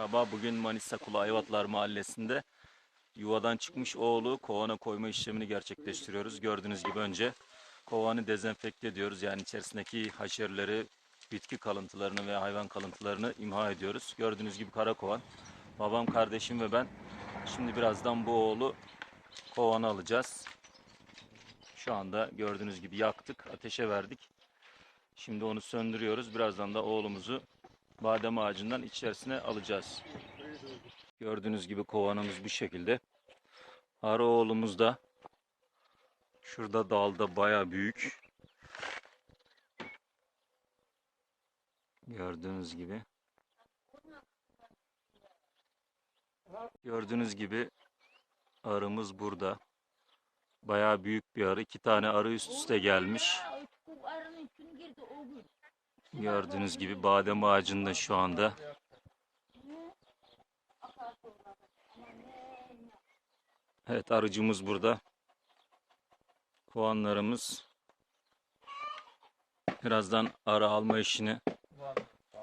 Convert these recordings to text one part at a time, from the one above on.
Merhaba, bugün Manisa Kulu Ayvatlar Mahallesi'nde yuvadan çıkmış oğlu kovana koyma işlemini gerçekleştiriyoruz. Gördüğünüz gibi önce kovanı dezenfekte ediyoruz. Yani içerisindeki haşerleri, bitki kalıntılarını ve hayvan kalıntılarını imha ediyoruz. Gördüğünüz gibi kara kovan. Babam, kardeşim ve ben şimdi birazdan bu oğlu kovanı alacağız. Şu anda gördüğünüz gibi yaktık, ateşe verdik. Şimdi onu söndürüyoruz. Birazdan da oğlumuzu badem ağacından içerisine alacağız. Gördüğünüz gibi kovanımız bu şekilde. Arı oğlumuz da şurada dalda baya büyük. Gördüğünüz gibi. Gördüğünüz gibi arımız burada. Baya büyük bir arı. İki tane arı üst üste gelmiş. Bu arının içine girdi o gün. Gördüğünüz gibi badem ağacında şu anda. Evet arıcımız burada. Kovanlarımız. Birazdan arı alma işini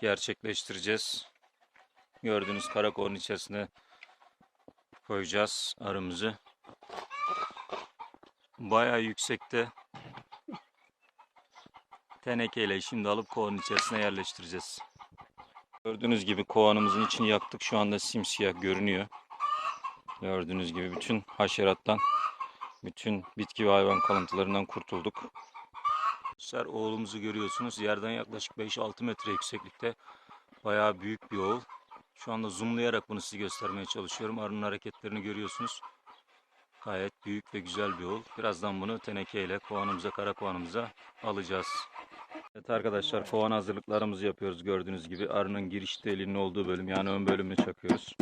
gerçekleştireceğiz. Gördüğünüz karakolun içerisine koyacağız arımızı. Bayağı yüksekte tenekeyle şimdi alıp kovanın içerisine yerleştireceğiz. Gördüğünüz gibi kovanımızın içini yaktık. Şu anda simsiyah görünüyor. Gördüğünüz gibi bütün haşerattan, bütün bitki ve hayvan kalıntılarından kurtulduk. Arkadaşlar oğlumuzu görüyorsunuz. Yerden yaklaşık 5-6 metre yükseklikte. Bayağı büyük bir oğul. Şu anda zoomlayarak bunu size göstermeye çalışıyorum. Arının hareketlerini görüyorsunuz. Gayet büyük ve güzel bir oğul. Birazdan bunu tenekeyle kovanımıza, kara kovanımıza alacağız. Evet arkadaşlar kovan hazırlıklarımızı yapıyoruz gördüğünüz gibi. Arının giriş deliğinin olduğu bölüm yani ön bölümünü çakıyoruz.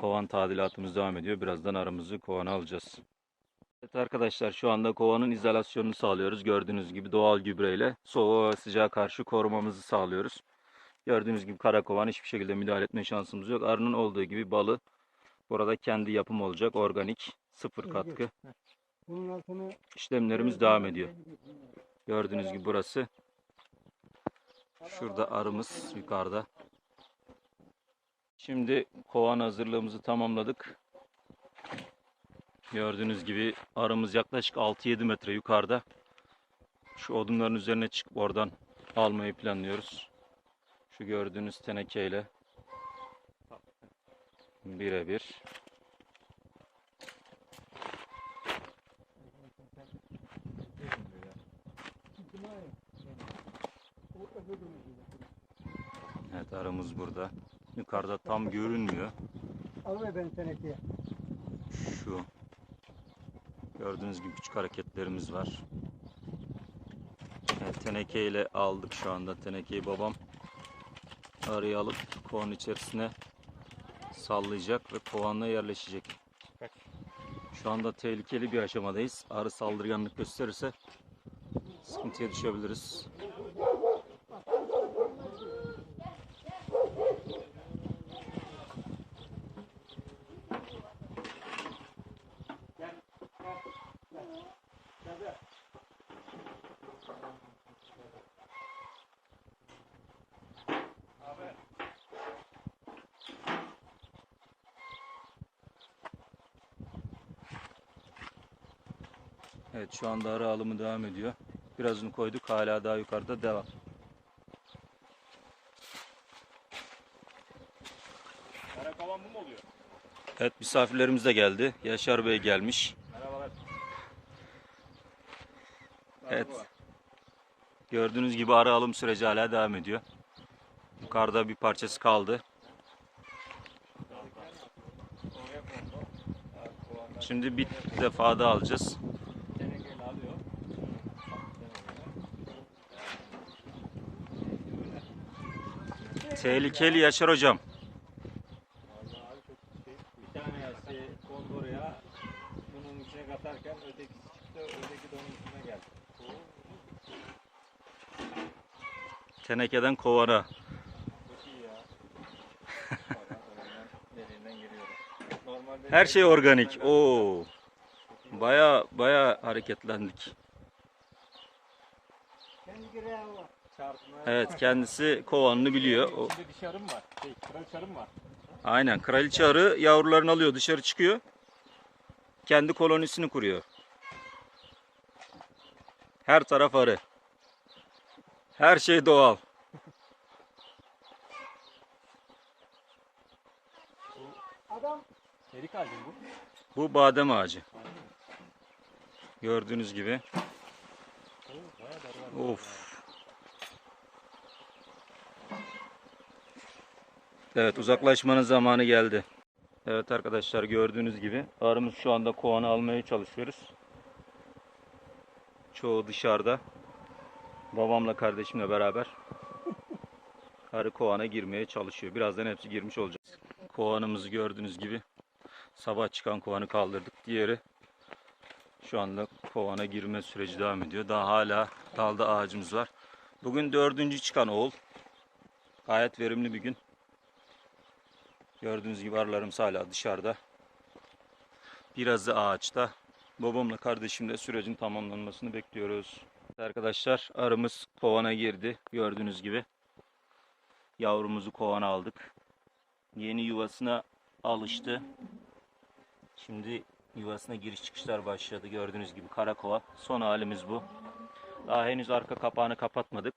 Kovan tadilatımız devam ediyor. Birazdan arımızı kovana alacağız. Evet arkadaşlar şu anda kovanın izolasyonunu sağlıyoruz. Gördüğünüz gibi doğal gübreyle soğuğa ve sıcağa karşı korumamızı sağlıyoruz. Gördüğünüz gibi kara kovan hiçbir şekilde müdahale etme şansımız yok. Arının olduğu gibi balı burada kendi yapım olacak. Organik, sıfır katkı Bunun altını işlemlerimiz devam ediyor. Gördüğünüz gibi burası. Şurada arımız yukarıda. Şimdi kovan hazırlığımızı tamamladık. Gördüğünüz gibi arımız yaklaşık 6-7 metre yukarıda. Şu odunların üzerine çıkıp oradan almayı planlıyoruz. Şu gördüğünüz tenekeyle birebir. Arımız burada. Yukarıda tam görünmüyor. alıver ben tenekeye. Şu gördüğünüz gibi küçük hareketlerimiz var. Evet, tenekeyle aldık şu anda. Tenekeyi babam arıyı alıp kovanın içerisine sallayacak ve kovanla yerleşecek. Şu anda tehlikeli bir aşamadayız. Arı saldırganlık gösterirse sıkıntıya düşebiliriz. Evet şu anda arı alımı devam ediyor. Birazını koyduk hala daha yukarıda devam. Karakovan bu mu oluyor? Evet misafirlerimiz de geldi. Yaşar Bey gelmiş. Merhabalar. Evet. Gördüğünüz gibi arı alım süreci hala devam ediyor. Yukarıda bir parçası kaldı. Şimdi bir defa daha alacağız. Tenekeyle alıyor. Tehlikeli Yaşar hocam. Bir tane kondu oraya. Bunun içine katarken ötekisi çıktı. Öteki de onun üstüne geldi. Tenekeden kovana. Çok iyi ya. Valla oradan deliğinden giriyorum. Normalde Her şey organik. Oo. Baya baya hareketlendik. Kendi gireği var. Evet kendisi kovanını biliyor. O, İçinde dişi arı mı var? Şey, kraliçe arı mı var? aynen kraliçe arı yavrularını alıyor dışarı çıkıyor. Kendi kolonisini kuruyor. Her taraf arı. Her şey doğal. Adam Erik ağacı mı bu? Bu badem ağacı. Gördüğünüz gibi. Of. Evet uzaklaşmanın zamanı geldi. Evet arkadaşlar gördüğünüz gibi arımız şu anda kovanı almaya çalışıyoruz. Çoğu dışarıda. Babamla kardeşimle beraber arı kovana girmeye çalışıyor. Birazdan hepsi girmiş olacak. Kovanımızı gördüğünüz gibi sabah çıkan kovanı kaldırdık. Diğeri şu anda kovana girme süreci devam ediyor. Daha hala dalda ağacımız var. Bugün dördüncü çıkan oğul. Gayet verimli bir gün. Gördüğünüz gibi arılarımız hala dışarıda. Birazı ağaçta. Babamla kardeşimle sürecin tamamlanmasını bekliyoruz. Arkadaşlar arımız kovana girdi. Gördüğünüz gibi. Yavrumuzu kovana aldık. Yeni yuvasına alıştı. Şimdi yuvasına giriş çıkışlar başladı. Gördüğünüz gibi karakova. Son halimiz bu. Daha henüz arka kapağını kapatmadık.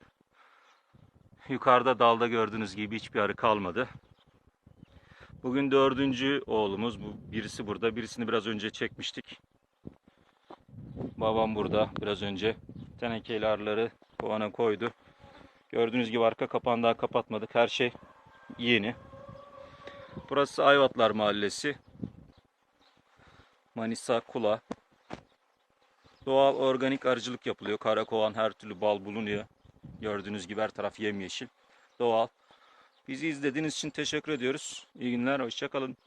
Yukarıda dalda gördüğünüz gibi hiçbir arı kalmadı. Bugün dördüncü oğlumuz. Bu birisi burada. Birisini biraz önce çekmiştik. Babam burada biraz önce. Tenekeyle arıları kovana koydu. Gördüğünüz gibi arka kapağını daha kapatmadık. Her şey yeni. Burası Ayvatlar Mahallesi. Manisa Kula. Doğal organik arıcılık yapılıyor. Karakovan her türlü bal bulunuyor. Gördüğünüz gibi her taraf yemyeşil. Doğal. Bizi izlediğiniz için teşekkür ediyoruz. İyi günler, hoşçakalın.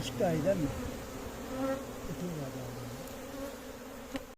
başka aydan mı?